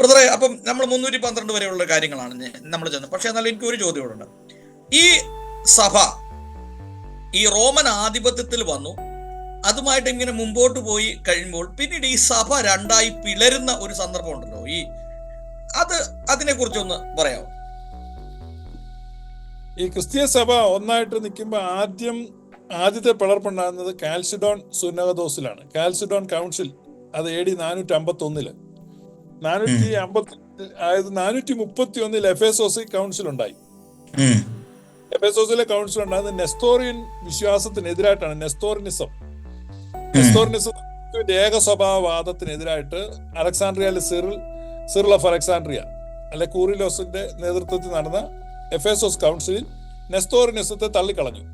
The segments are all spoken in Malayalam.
ബ്രദറെ അപ്പം നമ്മൾ മുന്നൂറ്റി പന്ത്രണ്ട് വരെയുള്ള കാര്യങ്ങളാണ് നമ്മൾ ചെന്നത്. പക്ഷെ എന്നാലും എനിക്ക് ഒരു ചോദ്യമുണ്ട്. ഈ സഭ ഈ റോമൻ ആധിപത്യത്തിൽ വന്നു. അതുമായിട്ട് ഇങ്ങനെ മുമ്പോട്ട് പോയി കഴിയുമ്പോൾ പിന്നീട് ഈ സഭ രണ്ടായി പിളരുന്ന ഒരു സന്ദർഭം ഉണ്ടല്ലോ. ഈ അത് അതിനെ കുറിച്ചൊന്ന് പറയാമോ? ഈ ക്രിസ്തീയ സഭ ഒന്നായിട്ട് നിൽക്കുമ്പോൾ ആദ്യം ആദ്യത്തെ പിളർപ്പുണ്ടാകുന്നത് കാൽസിഡോൺ സുനഗദോസിലാണ് കാൽസിഡോൺ കൗൺസിൽ അത് എ ഡി നാനൂറ്റി അമ്പത്തി ഒന്നിൽ നാനൂറ്റി അമ്പത്തി അതായത് നാനൂറ്റി മുപ്പത്തി ഒന്നിൽ എഫ് എസ് ഓസി കൗൺസിൽ ഉണ്ടായി. എഫ് എസ് ഓസിലെ കൗൺസിൽ ഉണ്ടായത് നെസ്തോറിയൻ വിശ്വാസത്തിനെതിരായിട്ടാണ് നെസ്തോറിനിസം. നെസ്തോറിനിസത്തിന്റെ ഏകസ്വഭാവവാദത്തിനെതിരായിട്ട് അലക്സാണ്ട്രിയയിലെ സിറിൽ സിറിൽ ഓഫ് അലക്സാണ്ട്രിയ അല്ലെ കൂറിലോസിന്റെ നേതൃത്വത്തിൽ നടന്ന എഫ് എസ് ഓസ് കൗൺസിലിൽ നെസ്തോറിനിസത്തെ തള്ളിക്കളഞ്ഞു.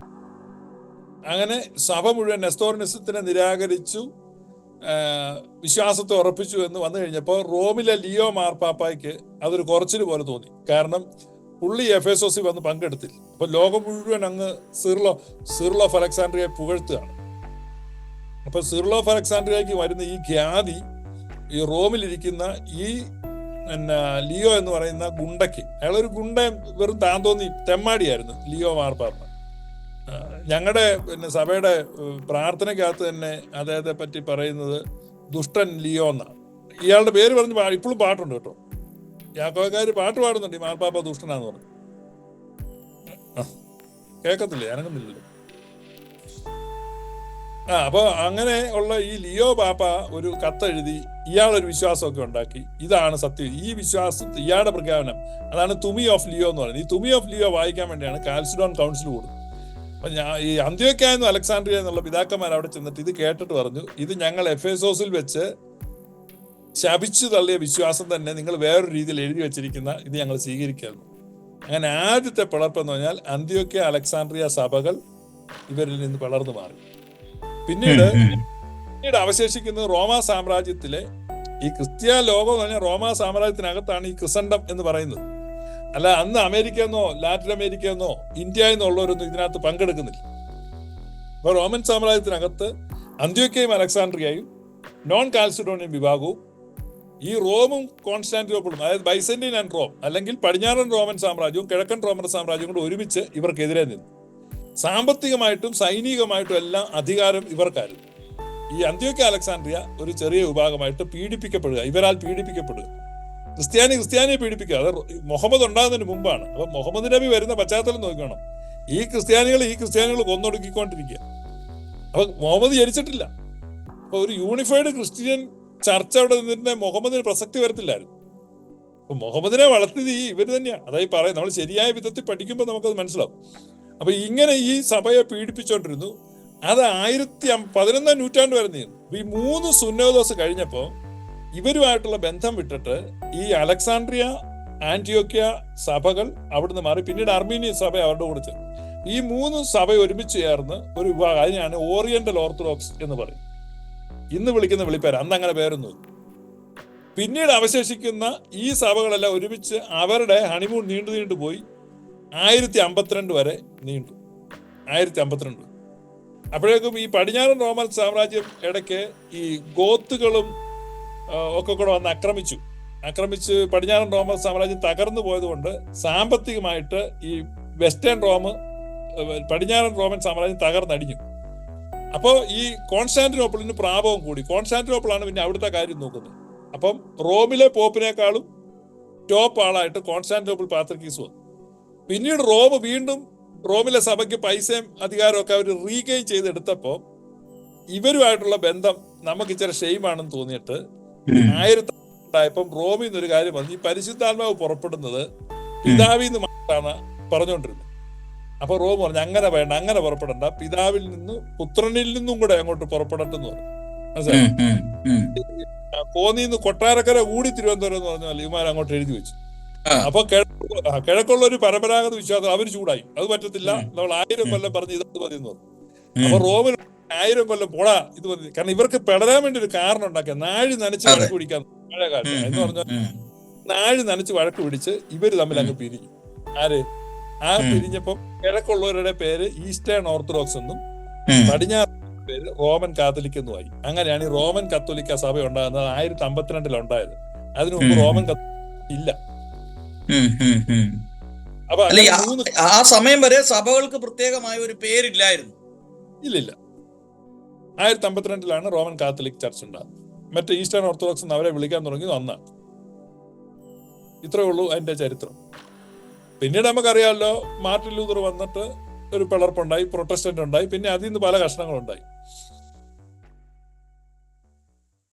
അങ്ങനെ സഭ മുഴുവൻ നെസ്തോറിനിസത്തിനെ നിരാകരിച്ചു. വിശ്വാസത്തെ ഉറപ്പിച്ചു എന്ന് വന്നു കഴിഞ്ഞപ്പോൾ റോമിലെ ലിയോ മാർപ്പാപ്പായ്ക്ക് അതൊരു കുറച്ചിൽ പോലെ തോന്നി. കാരണം പുള്ളി എഫ് എസ് ഒ സി വന്ന് പങ്കെടുത്തില്ല. അപ്പൊ ലോകം മുഴുവൻ അങ്ങ് സിർലോ സിർലോ ഓഫ് അലക്സാണ്ട്രിയെ പുകഴ്ത്തുകയാണ്. അപ്പൊ സിർലോ ഓഫ് വരുന്ന ഈ ഖ്യാതി ഈ റോമിലിരിക്കുന്ന ഈ പിന്നെ ലിയോ എന്ന് പറയുന്ന ഗുണ്ടയ്ക്ക് അയാളൊരു ഗുണ്ട വെറും താന്തോന്നി തെമ്മാടിയായിരുന്നു ലിയോ മാർപ്പാപ്പ ഞങ്ങളുടെ പിന്നെ സഭയുടെ പ്രാർത്ഥനയ്ക്കകത്ത് തന്നെ അദ്ദേഹത്തെ പറ്റി പറയുന്നത് ദുഷ്ടൻ ലിയോ എന്നാണ്. ഇയാളുടെ പേര് പറഞ്ഞ് ഇപ്പോഴും പാട്ടുണ്ട് കേട്ടോ. യാക്കോക്കാർ പാട്ട് പാടുന്നുണ്ട് ഈ മാർപ്പാപ്പ ദുഷ്ടനാന്ന് പറഞ്ഞു. കേൾക്കത്തില്ലേ? അനങ്ങുന്നില്ലല്ലോ. ആ അപ്പോൾ അങ്ങനെ ഉള്ള ഈ ലിയോ പാപ്പ ഒരു കത്തെഴുതി ഇയാളൊരു വിശ്വാസമൊക്കെ ഉണ്ടാക്കി. ഇതാണ് സത്യം. ഈ വിശ്വാസം ഇയാളുടെ പ്രഖ്യാപനം അതാണ് തുമി ഓഫ് ലിയോ എന്ന് പറയുന്നത്. ഈ തുമി ഓഫ് ലിയോ വായിക്കാൻ വേണ്ടിയാണ് കാൽസിഡോൺ കൗൺസിൽ കൂടുന്നത് അപ്പൊ ഞാൻ ഈ അന്ത്യോക്യ എന്നും അലക്സാണ്ട്രിയ എന്നുള്ള പിതാക്കന്മാർ അവിടെ ചെന്നിട്ട് ഇത് കേട്ടിട്ട് പറഞ്ഞു ഇത് ഞങ്ങൾ എഫ് എസോസിൽ വെച്ച് ശപിച്ചു തള്ളിയ വിശ്വാസം തന്നെ നിങ്ങൾ വേറൊരു രീതിയിൽ എഴുതി വെച്ചിരിക്കുന്ന ഇത് ഞങ്ങൾ സ്വീകരിക്കുന്നു അങ്ങനെ ആദ്യത്തെ പിളർപ്പ് എന്ന് പറഞ്ഞാൽ അന്ത്യോക്യ അലക്സാണ്ട്രിയ സഭകൾ ഇവരിൽ നിന്ന് പിളർന്നു മാറി. പിന്നീട് പിന്നീട് അവശേഷിക്കുന്നത് റോമാ സാമ്രാജ്യത്തിലെ ഈ ക്രിസ്ത്യ ലോകം എന്ന് പറഞ്ഞാൽ റോമാ സാമ്രാജ്യത്തിനകത്താണ് ഈ ക്രിസണ്ടം എന്ന് പറയുന്നത്. അല്ല അന്ന് അമേരിക്ക എന്നോ ലാറ്റിൻ അമേരിക്ക എന്നോ ഇന്ത്യ എന്നുള്ളവരൊന്നും ഇതിനകത്ത് പങ്കെടുക്കുന്നില്ല. അപ്പൊ റോമൻ സാമ്രാജ്യത്തിനകത്ത് അന്ത്യോക്കയും അലക്സാണ്ട്രിയയും നോൺ കാൽസിഡോണിയൻ വിഭാഗവും ഈ റോമും കോൺസ്റ്റാന്റിനോപ്പിളും അതായത് ബൈസന്റീൻ ആൻഡ് റോം അല്ലെങ്കിൽ പടിഞ്ഞാറൻ റോമൻ സാമ്രാജ്യവും കിഴക്കൻ റോമൻ സാമ്രാജ്യവും കൂടെ ഒരുമിച്ച് ഇവർക്കെതിരെ നിന്നു. സാമ്പത്തികമായിട്ടും സൈനികമായിട്ടും എല്ലാം അധികാരം ഇവർക്കായിരുന്നു. ഈ അന്ത്യോക്യ അലക്സാണ്ട്രിയ ഒരു ചെറിയ വിഭാഗമായിട്ട് പീഡിപ്പിക്കപ്പെടുക ഇവരാൽ പീഡിപ്പിക്കപ്പെടുക. ക്രിസ്ത്യാനി ക്രിസ്ത്യാനിയെ പീഡിപ്പിക്കുക. അത് മുഹമ്മദ് ഉണ്ടാകുന്നതിന് മുമ്പാണ്. അപ്പൊ മുഹമ്മദ് നബി വരുന്ന പശ്ചാത്തലം നോക്കണം. ഈ ക്രിസ്ത്യാനികൾ ഈ ക്രിസ്ത്യാനികൾ കൊന്നൊടുക്കിക്കൊണ്ടിരിക്കുക. അപ്പൊ മുഹമ്മദ് ജനിച്ചിട്ടില്ല. അപ്പൊ ഒരു യൂണിഫൈഡ് ക്രിസ്ത്യൻ ചർച്ച അവിടെ നിന്നിട്ട് മുഹമ്മദിന് പ്രസക്തി വരത്തില്ലായിരുന്നു. അപ്പൊ മുഹമ്മദിനെ വളർത്തിയത് ഈ ഇവർ തന്നെയാണ് അതായി പറയാം നമ്മൾ ശരിയായ വിധത്തിൽ പഠിക്കുമ്പോൾ നമുക്കത് മനസ്സിലാവും. അപ്പൊ ഇങ്ങനെ ഈ സഭയെ പീഡിപ്പിച്ചോണ്ടിരുന്നു. അത് ആയിരത്തി പതിനൊന്നാം നൂറ്റാണ്ട് വരെ നീന്നു ഈ മൂന്ന് സുന്നോദോസ് കഴിഞ്ഞപ്പോ ഇവരുമായിട്ടുള്ള ബന്ധം വിട്ടിട്ട് ഈ അലക്സാണ്ട്രിയ ആന്റിയോക്യ സഭകൾ അവിടുന്ന് മാറി. പിന്നീട് അർമീനിയൻ സഭ അവരുടെ കൂടെ ചേർന്നു. ഈ മൂന്ന് സഭ ഒരുമിച്ച് ചേർന്ന് ഒരു വിഭാഗം അതിനാണ് ഓറിയന്റൽ ഓർത്തഡോക്സ് എന്ന് പറയും. ഇന്ന് വിളിക്കുന്ന വിളിപ്പേര് അന്ന് അങ്ങനെ പേരൊന്നും. പിന്നീട് അവശേഷിക്കുന്ന ഈ സഭകളെല്ലാം ഒരുമിച്ച് അവരുടെ ഹണിമൂൺ നീണ്ടു നീണ്ടു പോയി. ആയിരത്തി അമ്പത്തിരണ്ട് വരെ നീണ്ടു. ആയിരത്തി അമ്പത്തിരണ്ട് അപ്പോഴേക്കും ഈ പടിഞ്ഞാറൻ റോമൻ സാമ്രാജ്യം ഇടയ്ക്ക് ഈ ഗോത്തുകളും ഒക്കെ കൂടെ വന്ന് ആക്രമിച്ചു. ആക്രമിച്ച് പടിഞ്ഞാറൻ റോമൻ സാമ്രാജ്യം തകർന്നു പോയതുകൊണ്ട് സാമ്പത്തികമായിട്ട് ഈ വെസ്റ്റേൺ റോം പടിഞ്ഞാറൻ റോമൻ സാമ്രാജ്യം തകർന്നടിഞ്ഞു. അപ്പോൾ ഈ കോൺസ്റ്റാന്റിനോപ്പിളിന് പ്രാപവും കൂടി. കോൺസ്റ്റാന്റിനോപ്പിളാണ് പിന്നെ അവിടുത്തെ കാര്യം നോക്കുന്നത്. അപ്പം റോമിലെ പോപ്പിനേക്കാളും ടോപ്പ് ആളായിട്ട് കോൺസ്റ്റാന്റിനോപ്പിൾ പാത്രക്കീസ് വന്നു. പിന്നീട് റോം വീണ്ടും റോമിലെ സഭയ്ക്ക് പൈസയും അധികാരവും ഒക്കെ അവർ റീഗെയിൻ ചെയ്തെടുത്തപ്പോൾ ഇവരുമായിട്ടുള്ള ബന്ധം നമുക്ക് ഇച്ചിരി ഷെയിമാണെന്ന് തോന്നിയിട്ട് ആയിരത്തി റോമിൽ ഒരു കാര്യം പറഞ്ഞു. ഈ പരിശുദ്ധാത്മാവ് പുറപ്പെടുന്നത് പിതാവിൽ നിന്ന് മാത്രമാണ് പറഞ്ഞുകൊണ്ടിരുന്നത്. അപ്പൊ റോം പറഞ്ഞു അങ്ങനെ വേണ്ട അങ്ങനെ പുറപ്പെടണ്ട. പിതാവിൽ നിന്ന് പുത്രനിൽ നിന്നും കൂടെ അങ്ങോട്ട് പുറപ്പെടട്ടെന്ന് പറഞ്ഞു. മനസ്സിലായി? കോന്നിന്ന് കൊട്ടാരക്കര കൂടി തിരുവനന്തപുരം എന്ന് പറഞ്ഞാൽ ഇവന്മാർ അങ്ങോട്ട് എഴുതി വെച്ചു. അപ്പൊ കിഴക്കുള്ള ഒരു പരമ്പരാഗത വിശ്വാസം അവർ ചൂടായി. അത് പറ്റത്തില്ല. നമ്മൾ ആയിരം കൊല്ലം പറഞ്ഞ് ഇതെന്ന് പറഞ്ഞു. അപ്പൊ റോമിൽ ആയിരം കൊല്ലം പോടാ. ഇത് മതി. കാരണം ഇവർക്ക് പെടരാൻ വേണ്ടി ഒരു കാരണം ഉണ്ടാക്കിയ നാഴി നനച്ച്. വഴക്ക് പിടിക്കാൻ പഴയ കാലത്ത് എന്ന് പറഞ്ഞാൽ നാഴി നനച്ച് വഴക്ക് പിടിച്ച് ഇവർ തമ്മിൽ അങ്ങ് പിരിഞ്ഞു ആര്? ആ. പിരിഞ്ഞപ്പം കിഴക്കുള്ളവരുടെ പേര് ഈസ്റ്റേൺ ഓർത്തഡോക്സ് എന്നും പടിഞ്ഞാറ് പേര് റോമൻ കാത്തലിക് എന്നുമായി അങ്ങനെയാണ് ഈ റോമൻ കത്തോലിക്ക സഭ ഉണ്ടാകുന്നത് ആയിരത്തി അമ്പത്തിരണ്ടിൽ ഉണ്ടായത്. അതിനു മുമ്പ് റോമൻ കത്തോലിക്ക ഇല്ല. അപ്പൊ ആ സമയം വരെ സഭകൾക്ക് പ്രത്യേകമായ ഒരു പേരില്ലായിരുന്നു. ഇല്ലില്ല. ആയിരത്തി അമ്പത്തിരണ്ടിലാണ് റോമൻ കാത്തലിക് ചർച്ച് ഉണ്ടാകുന്നത് മറ്റേ ഈസ്റ്റേൺ ഓർത്തഡോക്സ് എന്ന് അവരെ വിളിക്കാൻ തുടങ്ങി അന്നാണ്. ഇത്രയേ ഉള്ളൂ അതിന്റെ ചരിത്രം. പിന്നീട് നമുക്കറിയാമല്ലോ മാർട്ടിൻ ലൂതർ വന്നിട്ട് ഒരു പിളർപ്പുണ്ടായി പ്രൊട്ടസ്റ്റന്റ് ഉണ്ടായി പിന്നെ അതിൽ നിന്ന് പല കഷ്ണങ്ങളുണ്ടായി.